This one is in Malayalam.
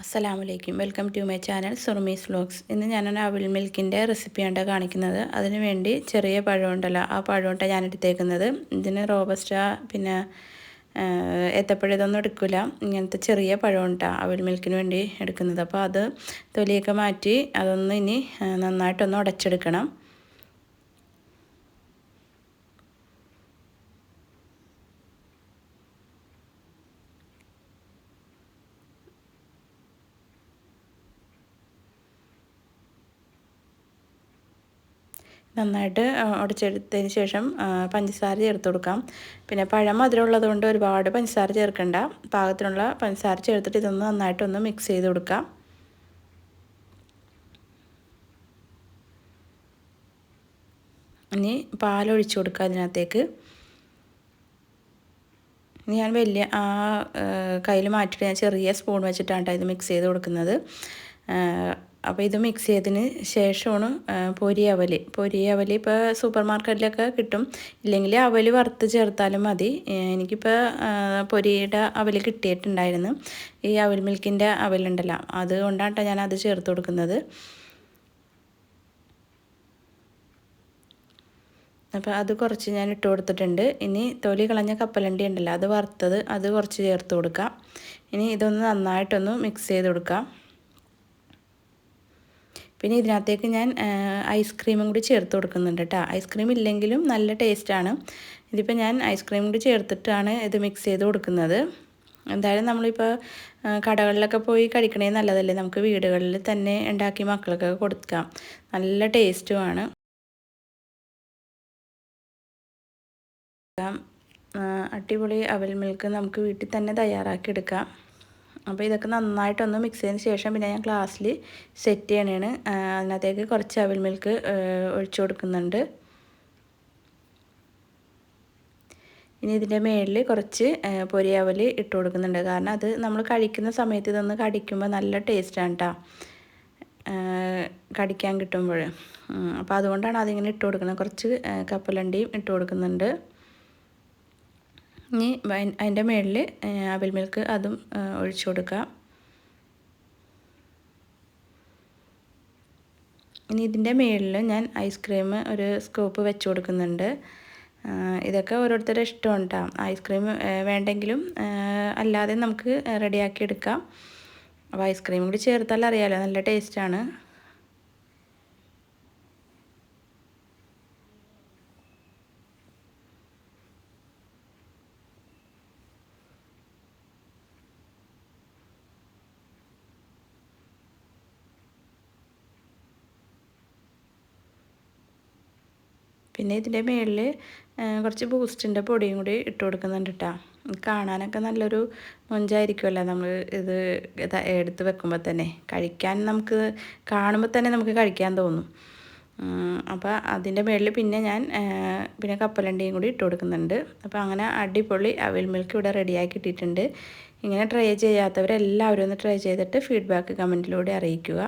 അസ്സലാമലൈക്കും welcome to my channel Surumi's vlogs. ഇന്ന് ഞാനൊരു അവിൽ മിൽക്കിന്റെ റെസിപ്പിയാണ് കാണിക്കുന്നത്. അതിന് വേണ്ടി ചെറിയ പഴമുണ്ടല്ലോ ആ പഴമുണ്ട ഞാൻ എടുത്തേക്കുന്നത് ഇതിന് റോബസ്റ്റ പിന്നെ ഏത്തപ്പഴം ഇതൊന്നും എടുക്കില്ല ഇങ്ങനത്തെ ചെറിയ പഴമുണ്ട അവിൽ മിൽക്കിന് വേണ്ടി എടുക്കുന്നത്. അപ്പോൾ അത് തൊലിയൊക്കെ മാറ്റി അതൊന്ന് ഇനി നന്നായിട്ടൊന്ന് ഉടച്ചെടുക്കണം. നന്നായിട്ട് ഉടച്ചെടുത്തതിന് ശേഷം പഞ്ചസാര ചേർത്ത് കൊടുക്കാം. പിന്നെ പഴം മധുരം ഉള്ളതുകൊണ്ട് ഒരുപാട് പഞ്ചസാര ചേർക്കണ്ട. പാകത്തിനുള്ള പഞ്ചസാര ചേർത്തിട്ട് ഇതൊന്ന് നന്നായിട്ടൊന്ന് മിക്സ് ചെയ്ത് കൊടുക്കാം. ഇനി പാലൊഴിച്ചു കൊടുക്കുക അതിനകത്തേക്ക്. ഞാൻ വലിയ ആ കയ്യിൽ മാറ്റിയിട്ട് ഞാൻ ചെറിയ സ്പൂൺ വെച്ചിട്ടാണ് ഇത് മിക്സ് ചെയ്ത് കൊടുക്കുന്നത്. അപ്പോൾ ഇത് മിക്സ് ചെയ്തതിന് ശേഷമാണ് പൊരി അവൽ പൊരി അവൽ ഇപ്പോൾ സൂപ്പർ മാർക്കറ്റിലൊക്കെ കിട്ടും. ഇല്ലെങ്കിൽ അവൽ വറുത്ത് ചേർത്താലും മതി. എനിക്കിപ്പോൾ പൊരിയുടെ അവൽ കിട്ടിയിട്ടുണ്ടായിരുന്നു. ഈ അവൽ മിൽക്കിന്റെ അവലുണ്ടല്ലോ. അതുകൊണ്ടാണ് ഞാൻ അത് ചേർത്ത് കൊടുക്കുന്നത്. അപ്പോൾ അത് കുറച്ച് ഞാൻ ഇട്ട് കൊടുത്തിട്ടുണ്ട്. ഇനി തൊലി കളഞ്ഞ കപ്പലണ്ടി ഉണ്ടല്ലോ അത് വറുത്തത് അത് കുറച്ച് ചേർത്ത് കൊടുക്കാം. ഇനി ഇതൊന്ന് നന്നായിട്ടൊന്ന് മിക്സ് ചെയ്ത് കൊടുക്കാം. പിന്നെ ഇതിനകത്തേക്ക് ഞാൻ ഐസ്ക്രീമും കൂടി ചേർത്ത് കൊടുക്കുന്നുണ്ട് കേട്ടോ ഐസ്ക്രീം ഇല്ലെങ്കിലും നല്ല ടേസ്റ്റാണ് ഇതിപ്പോൾ ഞാൻ ഐസ്ക്രീം കൂടി ചേർത്തിട്ടാണ് ഇത് മിക്സ് ചെയ്ത് കൊടുക്കുന്നത്. എന്തായാലും നമ്മളിപ്പോൾ കടകളിലൊക്കെ പോയി കഴിക്കണേ നല്ലതല്ലേ? നമുക്ക് വീടുകളിൽ തന്നെ ഉണ്ടാക്കി മക്കൾക്കൊക്കെ കൊടുക്കാം. നല്ല ടേസ്റ്റുമാണ് അടിപൊളി അവൽ മിൽക്ക് നമുക്ക് വീട്ടിൽ തന്നെ തയ്യാറാക്കി എടുക്കാം. അപ്പോൾ ഇതൊക്കെ നന്നായിട്ടൊന്ന് മിക്സ് ചെയ്തതിന് ശേഷം പിന്നെ ഞാൻ ഗ്ലാസ്സിൽ സെറ്റ് ചെയ്യണേണ്. അതിനകത്തേക്ക് കുറച്ച് അവിൽ മിൽക്ക് ഒഴിച്ചു കൊടുക്കുന്നുണ്ട്. ഇനി ഇതിന്റെ മേളിൽ കുറച്ച് പൊരിയാവൽ ഇട്ട് കൊടുക്കുന്നുണ്ട്. കാരണം അത് നമ്മൾ കഴിക്കുന്ന സമയത്ത് ഇതൊന്ന് കടിക്കുമ്പോൾ നല്ല ടേസ്റ്റാണ് കേട്ടോ കടിക്കാൻ കിട്ടുമ്പോൾ. അപ്പോൾ അതുകൊണ്ടാണ് അതിങ്ങനെ ഇട്ട് കൊടുക്കുന്നത് കുറച്ച് കപ്പലണ്ടിയും ഇട്ട് കൊടുക്കുന്നുണ്ട്. ഇനി അതിന്റെ മുകളിൽ അവിൽ മിൽക്ക് അതും ഒഴിച്ചു കൊടുക്കാം ഇനി ഇതിന്റെ മുകളിൽ ഞാൻ ഐസ്ക്രീം ഒരു സ്കൂപ്പ് വെച്ച് കൊടുക്കുന്നുണ്ട്. ഇതൊക്കെ ഓരോരുത്തരുടെ ഇഷ്ടമാണ് ഉണ്ടാകും ഐസ്ക്രീം വേണ്ടെങ്കിലും അല്ലാതെ നമുക്ക് റെഡിയാക്കി എടുക്കാം. അപ്പോൾ ഐസ്ക്രീം കൂടി ചേർത്താൽ അറിയാമല്ലോ നല്ല ടേസ്റ്റാണ് പിന്നെ ഇതിന്റെ മുകളിൽ കുറച്ച് ബൂസ്റ്റിന്റെ പൊടിയും കൂടി ഇട്ട് കൊടുക്കുന്നുണ്ട് കേട്ടോ കാണാനൊക്കെ നല്ലൊരു മൊഞ്ചായിരിക്കുമല്ലോ നമ്മൾ ഇത് എടുത്ത് വെക്കുമ്പോൾ തന്നെ. കഴിക്കാൻ നമുക്ക് കാണുമ്പോൾ തന്നെ നമുക്ക് കഴിക്കാൻ തോന്നും. അപ്പോൾ അതിന്റെ മുകളിൽ പിന്നെ ഞാൻ പിന്നെ കപ്പലണ്ടിയും കൂടി ഇട്ട് കൊടുക്കുന്നുണ്ട്. അപ്പോൾ അങ്ങനെ അടിപൊളി അവിൽ മിൽക്ക് ഇവിടെ റെഡിയാക്കി ഇട്ടിട്ടുണ്ട്. ഇങ്ങനെ ട്രൈ ചെയ്യാത്തവരെല്ലാവരും ഒന്ന് ട്രൈ ചെയ്തിട്ട് ഫീഡ്ബാക്ക് കമന്റിലൂടെ അറിയിക്കുക.